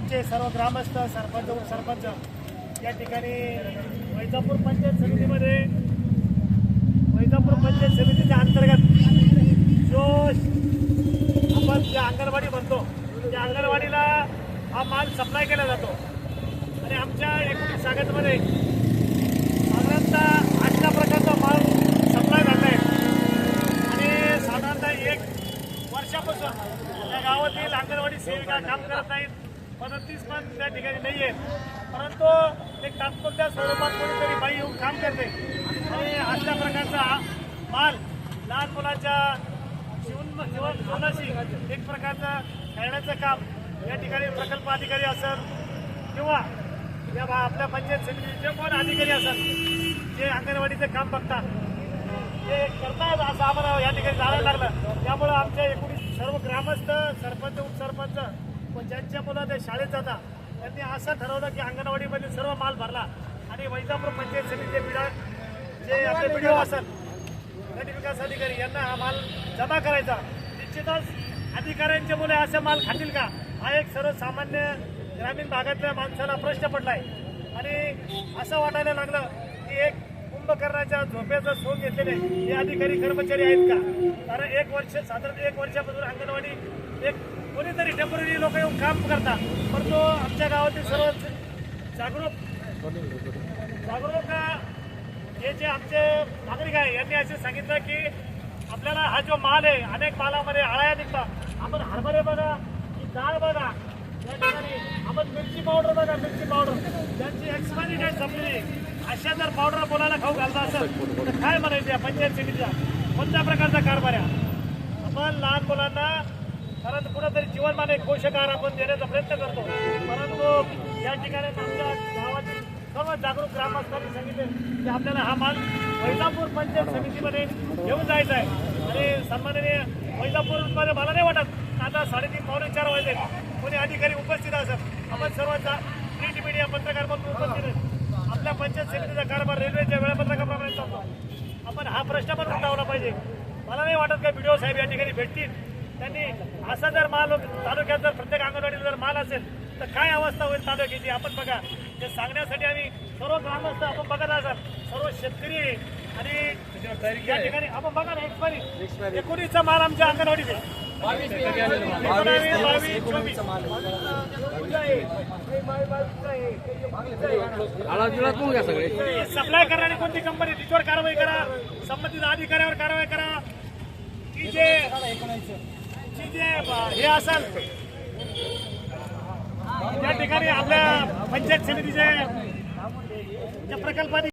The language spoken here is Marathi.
आमचे सर्व ग्रामस्थ सरपंच उपसरपंच या ठिकाणी वैजापूर पंचायत समितीमध्ये वैजापूर पंचायत समितीच्या अंतर्गत जो आपण जे अंगणवाडी म्हणतो त्या अंगणवाडीला हा माल सप्लाय केला जातो. आणि आमच्या एकोणीस शाखेमध्ये साधारणतः अशा प्रकारचा माल सप्लाय झाला आहे. आणि साधारणतः एक वर्षापासून या गावातील अंगणवाडी सेविका काम करत नाहीत. मदतीस पण त्या ठिकाणी नाही आहेत परंतु एक तात्पुरत्या स्वरूपात कोणीतरी बाई येऊन काम करते. आणि अशा प्रकारचा माल लहान मुलाच्या जीवन जीवन जीवनाशी एक प्रकारचं खेळण्याचं काम या ठिकाणी प्रकल्प अधिकारी असेल किंवा या बा- आपल्या पंचायत समितीचे कोण अधिकारी असेल जे अंगणवाडीचं काम बघतात ते करतात असं आम्हाला या ठिकाणी जाणायला लागलं. त्यामुळं आमच्या एकूण सर्व ग्रामस्थ सरपंच उपसरपंच व ज्यांच्या मुलं ते शाळेत जातात त्यांनी असं ठरवलं की अंगणवाडीमध्ये सर्व माल भरला आणि वैजापूर पंचायत समितीचे बिडा जे आपले व्हिडिओ असेल गट विकास अधिकारी यांना हा माल जमा करायचा. निश्चितच अधिकाऱ्यांचे मुले असे माल खातील का? हा एक सर्वसामान्य ग्रामीण भागातल्या माणसाला प्रश्न पडलाय. आणि असं वाटायला लागलं की एक प्रकरणाच्या झोपेचा शोध घेतलेले हे अधिकारी कर्मचारी आहेत का? कारण एक वर्ष साधारण एक वर्षापासून अंगणवाडी एक कोणीतरी टेंपररी लोक येऊन काम करतात. परंतु आमच्या गावातील सर्व जागरूक जागरूक हे जे आमचे नागरिक आहे यांनी असे सांगितलं की आपल्याला हा जो माल आहे अनेक मालामध्ये आळ्या निघतात. आपण हरभरे बघा की डाळ बघा आपण मिरची पावडर बघा मिरची पावडर त्यांची एक्सपायरी डेट संपली. अशा जर पावडर बोलायला खाऊ घालता असेल तर काय म्हणायचं या पंचायत समितीचा कोणत्या प्रकारचा कारभार आहे आपण लहान मुलांना कारण कुठंतरी जीवनमान एक पोषक आहार आपण देण्याचा प्रयत्न करतो. परंतु या ठिकाणी आमच्या गावातील सर्व जागरूक ग्रामस्थांनी सांगितले की आपल्याला हा माल वैजापूर पंचायत समितीमध्ये घेऊन जायचा आहे. आणि सन्माननीय वैजापूरमध्ये मला नाही वाटत. आता साडेतीन पावणे चार वाजले. कोणी अधिकारी उपस्थित असत आपण सर्वांचा प्रिंट मीडिया पत्रकार म्हणून उपस्थित आहेत. आपल्या पंचायत समितीचा कारभार रेल्वेच्या वेळापत्रकाप्रमाणे चालतो. आपण हा प्रश्न पण उठावला पाहिजे. मला नाही वाटत का व्हिडिओ साहेब या ठिकाणी भेटतील. त्यांनी असा जर माल तालुक्यात जर प्रत्येक अंगणवाडीला जर माल असेल तर काय अवस्था होईल तालुक्याची? आपण बघा. ते सांगण्यासाठी आम्ही सर्व ग्रामस्थ आपण बघत असाल सर्व शेतकरी आणि या ठिकाणी आपण बघा ना एक्सपायरी एकोणीसचा माल आमच्या अंगणवाडीत आहे. सप्लाय करणारी कोणती कंपनी तिच्यावर कारवाई करा. संबंधित अधिकाऱ्यावर कारवाई करा. की जे जे हे असेल त्या ठिकाणी आपल्या पंचायत समितीचे प्रकल्पाने